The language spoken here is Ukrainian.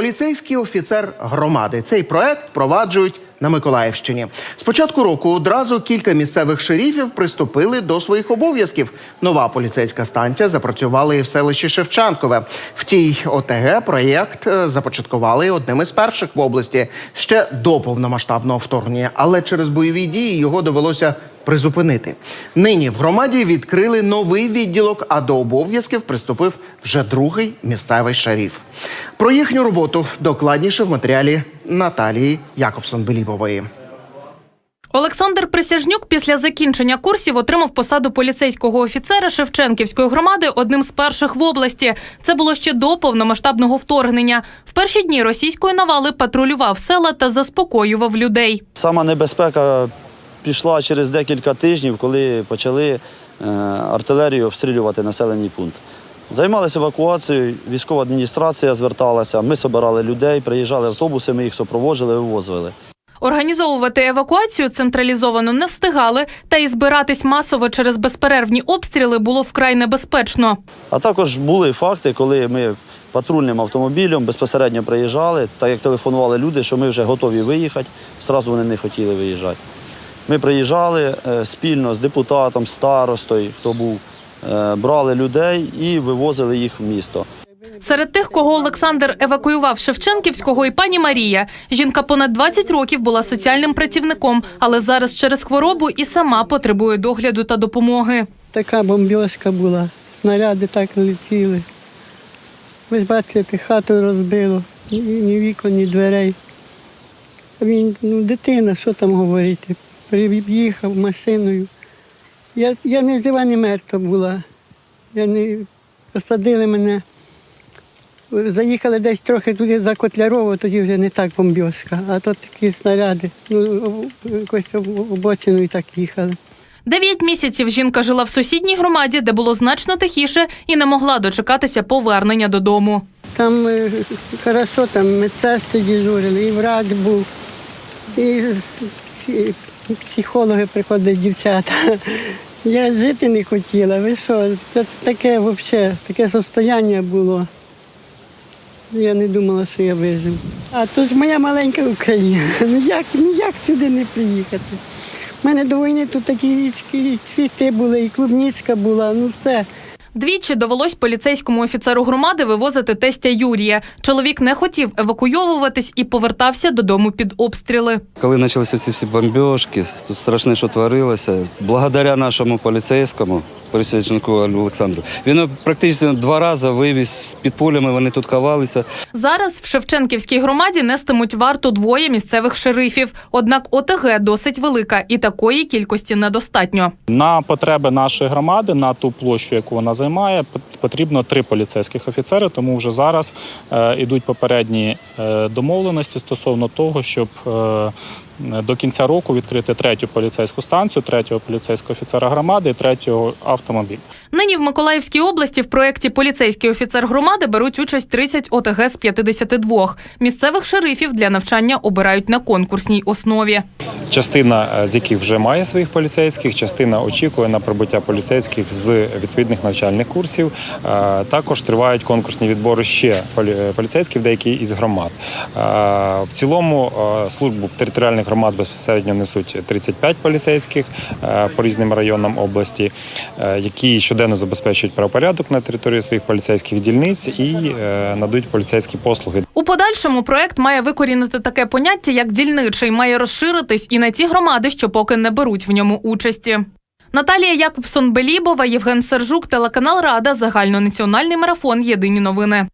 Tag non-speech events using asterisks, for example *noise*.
Поліцейський офіцер громади. Цей проект впроваджують на Миколаївщині. З початку року одразу кілька місцевих шерифів приступили до своїх обов'язків. Нова поліцейська станція запрацювала і в селищі Шевчанкове. В тій ОТГ проєкт е, започаткували одним із перших в області ще до повномасштабного вторгнення, але через бойові дії його довелося призупинити. Нині в громаді відкрили новий відділок, а до обов'язків приступив вже другий місцевий шериф. Про їхню роботу докладніше в матеріалі Наталії Якобсон-Белібової. Олександр Присяжнюк після закінчення курсів отримав посаду поліцейського офіцера Шевченківської громади одним з перших в області. Це було ще до повномасштабного вторгнення. В перші дні російської навали патрулював села та заспокоював людей. Сама небезпека пішла через декілька тижнів, коли почали е, артилерію обстрілювати населений пункт. Займалися евакуацією, військова адміністрація зверталася, ми збирали людей, приїжджали автобуси, ми їх супроводжували, вивозили. Організовувати евакуацію централізовано не встигали, та і збиратись масово через безперервні обстріли було вкрай небезпечно. А також були факти, коли ми патрульним автомобілем безпосередньо приїжджали, так як телефонували люди, що ми вже готові виїхати, зразу вони не хотіли виїжджати. Ми приїжджали е, спільно з депутатом, старостою, хто був, е, брали людей і вивозили їх в місто. Серед тих, кого Олександр евакуював з Шевченківського, і пані Марія. Жінка понад 20 років була соціальним працівником, але зараз через хворобу і сама потребує догляду та допомоги. Така бомбьошка була, снаряди так летіли. Ви ж бачите, хату розбило, ні, ні вікон, ні дверей. Він, ну, дитина, що там говорити? Приїхав машиною. Я, я не жива, не мертва була. Я не посадили мене. Заїхали десь трохи туди за Котлярово, тоді вже не так бомбьошка, а то такі снаряди. Ну, якось і так їхали. Дев'ять місяців жінка жила в сусідній громаді, де було значно тихіше, і не могла дочекатися повернення додому. Там е, хорошо, там медсестри дежурили, і врач був, і психологи приходять дівчата. *laughs* Я жити не хотіла. Ви що, це таке взагалі, таке состояння було. Я не думала, що я виживу. А то ж моя маленька Україна. *laughs* Ніяк як, ну сюди не приїхати? У мене до війни тут такі і цвіти були, і клубничка була, ну все. Двічі довелось поліцейському офіцеру громади вивозити тестя Юрія. Чоловік не хотів евакуйовуватись і повертався додому під обстріли. Коли почалися ці всі бомбіжки, тут страшне, що творилося. Благодаря нашому поліцейському, пересічнику Олександру, він практично два рази вивіз з під пулями, вони тут ховалися. Зараз в Шевченківській громаді нестимуть варту двоє місцевих шерифів. Однак ОТГ досить велика і такої кількості недостатньо. На потреби нашої громади, на ту площу, яку вона займає, потрібно три поліцейських офіцери. Тому вже зараз е, ідуть попередні е, домовленості стосовно того, щоб е, до кінця року відкрити третю поліцейську станцію, третього поліцейського офіцера громади і третього автомобіль. Нині в Миколаївській області в проєкті Поліцейський офіцер громади беруть участь 30 ОТГ з 52. Місцевих шерифів для навчання обирають на конкурсній основі. Частина е, з яких вже має своїх поліцейських, частина очікує на прибуття поліцейських з відповідних навчальних курсів. Е, Також тривають конкурсні відбори ще е, поліцейських деякі із громад. В цілому службу в територіальних громад безпосередньо несуть 35 поліцейських по різним районам області, які щоденно забезпечують правопорядок на території своїх поліцейських дільниць і е, надають поліцейські послуги. У подальшому проект має викорінити таке поняття, як дільничий, має розширитись і на ті громади, що поки не беруть в ньому участі. Наталія Якубсон Белібова, Євген Сержук, телеканал Рада, загальнонаціональний марафон. Єдині новини.